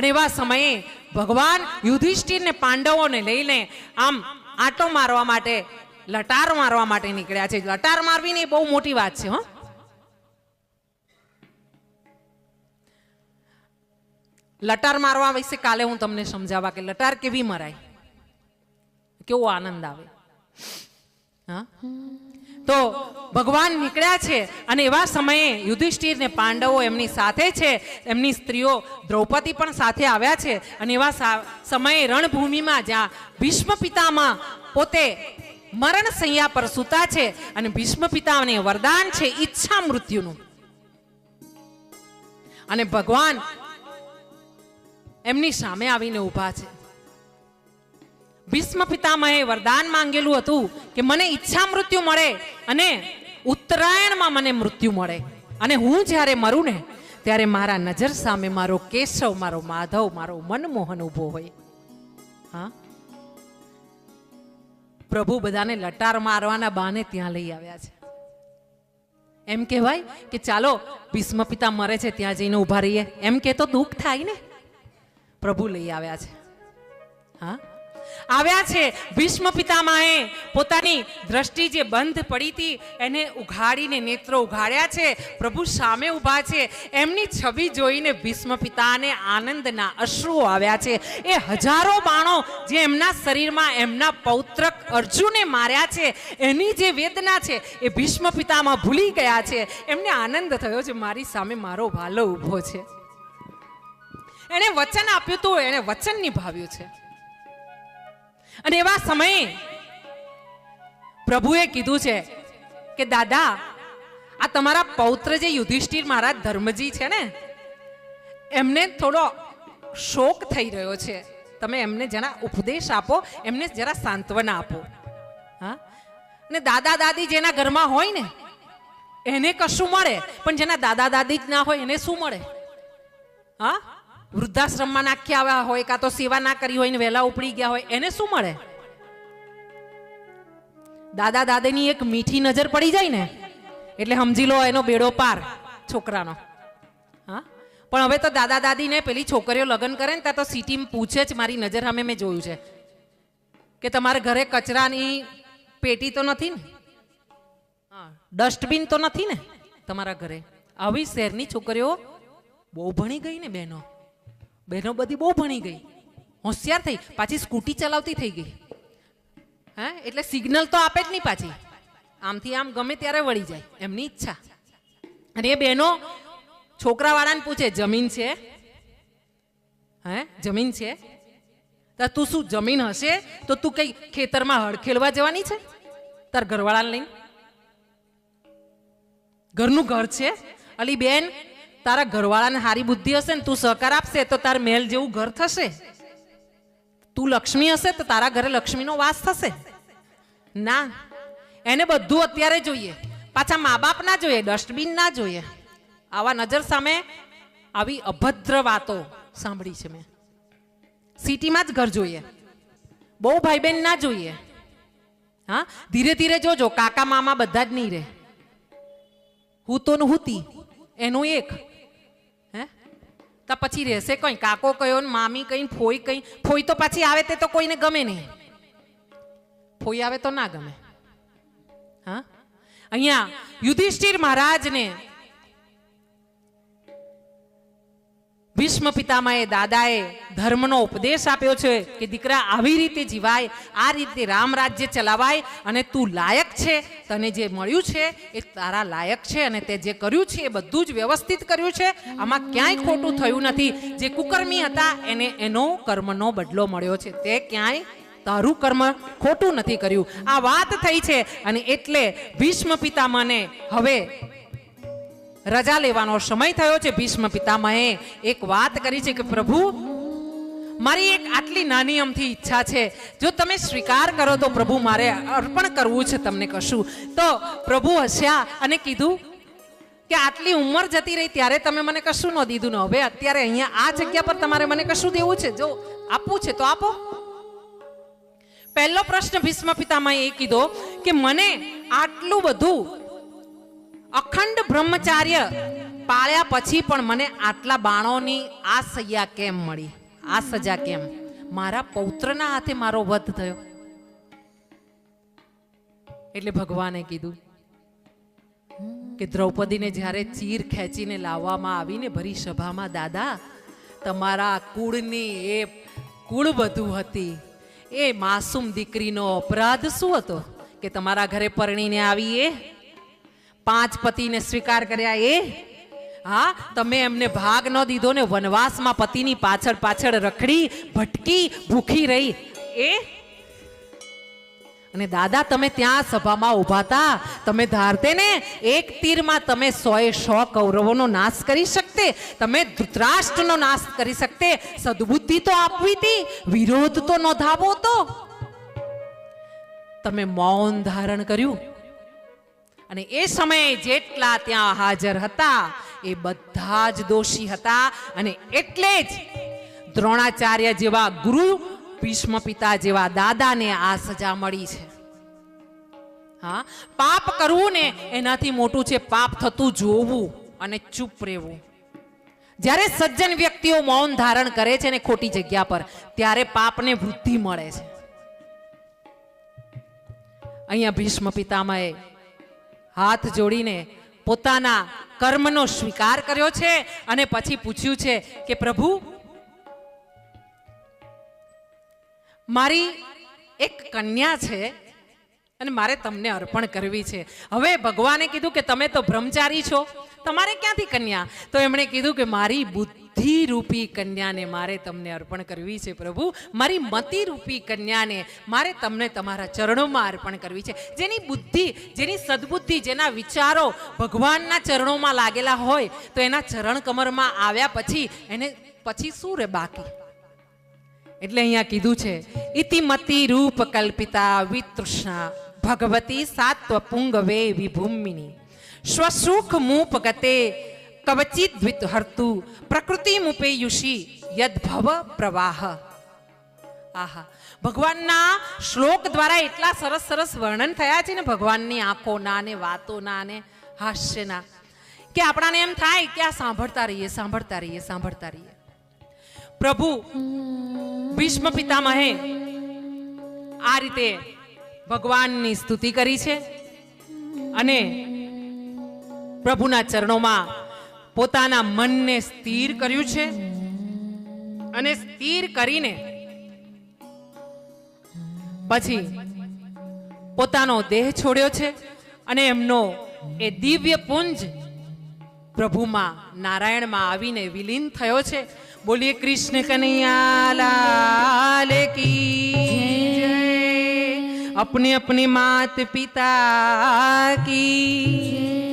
અને એવા સમયે ભગવાન યુધિષ્ઠિરને પાંડવોને લઈને આમ આંટો મારવા માટે, લટાર મારવા માટે નીકળ્યા છે. લટાર મારવી ને એ બહુ મોટી વાત છે, હો. લટાર મારવા વિશે કાલે હું તમને સમજાવવા કે લટાર કેવી મરાય? કેવો આનંદ આવે? તો ભગવાન નીકળ્યા છે અને એવા સમયે યુધિષ્ઠિર ને પાંડવો એમની સાથે છે. એમની સ્ત્રીઓ દ્રૌપદી પણ સાથે આવ્યા છે અને એવા સમયે રણભૂમિમાં જ્યાં ભીષ્મ પિતામાં પોતે મરણ સૈયા પર સૂતા છે અને ભીષ્મ પિતાને વરદાન છે ઈચ્છા મૃત્યુનું. અને ભગવાન એમની સામે આવીને ઊભા છે. ભીષ્મ પિતામહે વરદાન માંગેલું હતું કે મને ઈચ્છા મૃત્યુ મળે અને ઉત્તરાયણમાં મને મૃત્યુ મળે. અને હું જ્યારે મરું ને, ત્યારે મારા નજર સામે મારો કેશવ, મારો માધવ, મારો મનમોહન ઊભો હોય. હા? પ્રભુ બધાને લટાર મારવાના બાને ત્યાં લઈ આવ્યા છે. એમ કહેવાય કે ચાલો, ભીષ્મ પિતા મરે છે, ત્યાં જઈને ઊભા રહીએ. એમ કે તો દુઃખ થાય ને. પ્રભુ લઈ આવ્યા છે. હા? આવ્યા છે. ભીષ્મ પિતામાએ પોતાની દ્રષ્ટિ જે બંધ પડી હતી, એને ઉઘાડીને નેત્રો ઉઘાડ્યા છે. પ્રભુ સામે ઊભા છે. એમની છબી જોઈને ભીષ્મ પિતાને આનંદના અશ્રુઓ આવ્યા છે. એ હજારો બાણો જે એમના શરીરમાં એમના પૌત્રક અર્જુને માર્યા છે, એની જે વેદના છે, એ ભીષ્મ પિતામાં ભૂલી ગયા છે. એમને આનંદ થયો છે, મારી સામે મારો ભાલો ઊભો છે. એણે વચન આપ્યું હતું એણે વચન નિભાવ્યું છે. અને એવા સમયે પ્રભુએ કીધું છે કે, દાદા, આ તમારા પૌત્ર જે યુધિષ્ઠિર મહારાજ ધર્મજી છે ને, એમને થોડો શોક થઈ રહ્યો છે. તમે એમને જરા ઉપદેશ આપો, એમને જરા સાંત્વના આપો. હા? ને દાદા દાદી જેના ઘરમાં હોય ને, એને કશું મળે, પણ જેના દાદા દાદી જ ના હોય, એને શું મળે? હા? વૃદ્ધાશ્રમમાં નાખ્યા આવ્યા હોય કાં તો સેવા ના કરી હોય ને વહેલા ઉપડી ગયા હોય, એને શું મળે? દાદા દાદીની એક મીઠી નજર પડી જાય ને, એટલે સમજી લો એનો બેડો પાર, છોકરાનો. હા? પણ હવે તો દાદા દાદીને પેલી છોકરીઓ લગ્ન કરે ને, ત્યાં તો સિટીમાં પૂછે જ, મારી નજર સામે મેં જોયું છે. કે તમારા ઘરે કચરાની પેટી તો નથી ને? ડસ્ટબિન તો નથી ને તમારા ઘરે? આવી શહેરની છોકરીઓ બહુ ભણી ગઈ ને બહેનો. બહેનો બધી બહુ ભણી ગઈ. હોશિયાર થઈ. પાછી સ્કૂટી ચલાવતી થઈ ગઈ. હે? એટલે સિગ્નલ તો આપે જ નહીં પાછી. આમથી આમ ગમે ત્યારે વળી જાય. એમની ઈચ્છા. અને એ બહેનો છોકરાવાળાને પૂછે, જમીન છે? હે? જમીન છે. તો તું શું, જમીન હશે? તો તું કઈ ખેતરમાં હળ ખેલવા જવાની છે? તાર ઘરવાળાને લઈને? ઘરનું ઘર છે. અલી બેન તારા ઘરવાળાને હારી બુદ્ધિ હશે ને તું સહકાર આપશે તો તાર મહેલ જેવું ઘર થશે. તું લક્ષ્મી હશે તો તારા ઘરે લક્ષ્મીનો વાસ થશે. ના, એને બધું અત્યારે જોઈએ. પાછા મા બાપ ના જોઈએ, ડસ્ટબિન ના જોઈએ. આવા નજર સામે આવી અભદ્ર વાતો સાંભળી છે મેં. સિટીમાં જ ઘર જોઈએ. બહુ ભાઈ બહેન ના જોઈએ. હા, ધીરે ધીરે જોજો, કાકા મામા બધા જ નહીં રહે હું તો હુતી એનું એક. તો પછી રહેશે કઈ? કાકો કયો ને મામી કઈ ફોઈ કઈ? ફોઈ તો પાછી આવે તે તો કોઈને ગમે નહીં. ફોઈ આવે તો ના ગમે. હા? અહીંયા યુધિષ્ઠિર મહારાજને ભીષ્મ પિતામાએ દાદાએ ધર્મનો ઉપદેશ આપ્યો છે કે દીકરા આવી રીતે જીવાય, આ રીતે રામ રાજ્ય ચલાવાય અને તું લાયક છે. તને જે મળ્યું છે એ તારા લાયક છે અને તે જે કર્યું છે એ બધું જ વ્યવસ્થિત કર્યું છે. આમાં ક્યાંય ખોટું થયું નથી. જે કુકર્મી હતા એને એનો કર્મનો બદલો મળ્યો છે. તે ક્યાંય તારું કર્મ ખોટું નથી કર્યું. આ વાત થઈ છે અને એટલે ભીષ્મ પિતામહને હવે રજા લેવાનો સમય થયો છે. ભીષ્મ પિતામહે એક વાત કરી છે કે પ્રભુ મારી એક આટલી નાની અમથી ઈચ્છા છે. જો તમે સ્વીકાર કરો તો પ્રભુ મારે અર્પણ કરવું છે તમને કશું. તો પ્રભુ હસ્યા અને કીધું કે આટલી ઉંમર જતી રહી ત્યારે તમે મને કશું ન દીધું. ને હવે અત્યારે અહીંયા આ જગ્યા પર તમારે મને કશું દેવું છે? જો આપવું છે તો આપો. પહેલો પ્રશ્ન ભીષ્મ પિતામાં એ કીધો કે મને આટલું બધું અખંડ બ્રહ્મચાર્ય પાળ્યા પછી પણ મને આટલા બાણોની આ સૈયા કેમ મળી? આ સજા કેમ? મારા પૌત્રના હાથે મારો વધ થયો. એટલે ભગવાને કીધું કે દ્રૌપદીને જ્યારે ચીર ખેંચીને લાવવામાં આવીને ભરી સભામાં, દાદા, તમારા કુળની એ કુળ વધુ હતી. એ માસૂમ દીકરીનો અપરાધ શું હતો? કે તમારા ઘરે પરણીને આવી એ પાંચ પતિને સ્વીકાર કર્યા એ હા, તમે એમને ભાગ ન દીધો ને વનવાસમાં પતિની પાછળ પાછળ રખડી, ભટકી, ભૂખી રહી. એ? અને દાદા, તમે ત્યાં સભામાં ઊભા હતા તમે ધારતે ને, એક તીરમાં તમે સોએ સો કૌરવોનો નાશ કરી શકતે. તમે ધૃતરાષ્ટ્રનો નાશ કરી શકતે. સદબુદ્ધિ તો આપવી હતી વિરોધ તો નોંધાવો તો. તમે મૌન ધારણ કર્યું. અને એ સમયે જેટલા ત્યાં હાજર હતા એ બધા જ દોષી હતા અને એટલે જ દ્રોણાચાર્ય જેવા ગુરુ ભીષ્મ પિતા જેવા દાદાને આ સજા મળી છે. હા, પાપ કરવું ને એનાથી મોટું છે પાપ થતું જોવું અને ચૂપ રહેવું. જ્યારે સજ્જન વ્યક્તિઓ મૌન ધારણ કરે છે ને ખોટી જગ્યા પર, ત્યારે પાપને વૃદ્ધિ મળે છે. અહીંયા ભીષ્મ પિતામહે હાથ જોડીને પોતાના કર્મનો સ્વીકાર કર્યો છે અને પછી પૂછ્યું છે કે પ્રભુ, મારી એક કન્યા છે અને મારે તમને અર્પણ કરવી છે. હવે ભગવાને કીધું કે તમે તો બ્રહ્મચારી છો, તમારે ક્યાંથી કન્યા? તો એમણે કીધું કે મારી બુદ્ધિ રૂપી કન્યાને મારે તમને અર્પણ કરવી છે, પ્રભુ. મારી મતિ રૂપી કન્યાને મારે તમને તમારા ચરણોમાં અર્પણ કરવી છે. જેની બુદ્ધિ, જેની સદબુદ્ધિ, જેના વિચારો ભગવાનના ચરણોમાં લાગેલા હોય, તો એના ચરણ કમરમાં આવ્યા પછી એને પછી શું રે બાકી? એટલે અહીંયા કીધું છે ઇતિમતિ રૂપ કલ્પિતા વિતૃષ્ણા ભગવતી સાત્વ પુંગવે વિભૂમિની. સ્વસુખ મૂપ ગતે કવચિત દ્વિત હર્તુ પ્રકૃતિ મુપેયુષી યદ ભવ પ્રવાહ આહા ભગવાનના શ્લોક દ્વારા એટલા સરસ સરસ વર્ણન થયા છે ને ભગવાનની આંખોના ને વાતોના ને હાસ્યના કે આપણાને એમ થાય કે આ સાંભળતા રહીએ સાંભળતા રહીએ સાંભળતા રહીએ પ્રભુ ભીષ્મ પિતામહે આ રીતે ભગવાનની સ્તુતિ કરી છે અને પ્રભુના ચરણોમાં પોતાના મનને સ્થિર કર્યું છે અને સ્થિર કરીને પછી પોતાનો દેહ છોડ્યો છે અને એમનો એ દિવ્ય પુંજ પ્રભુમાં નારાયણમાં આવીને વિલીન થયો છે. બોલીએ કૃષ્ણ કનૈયા લાલ અપની અપની માત પિતા કી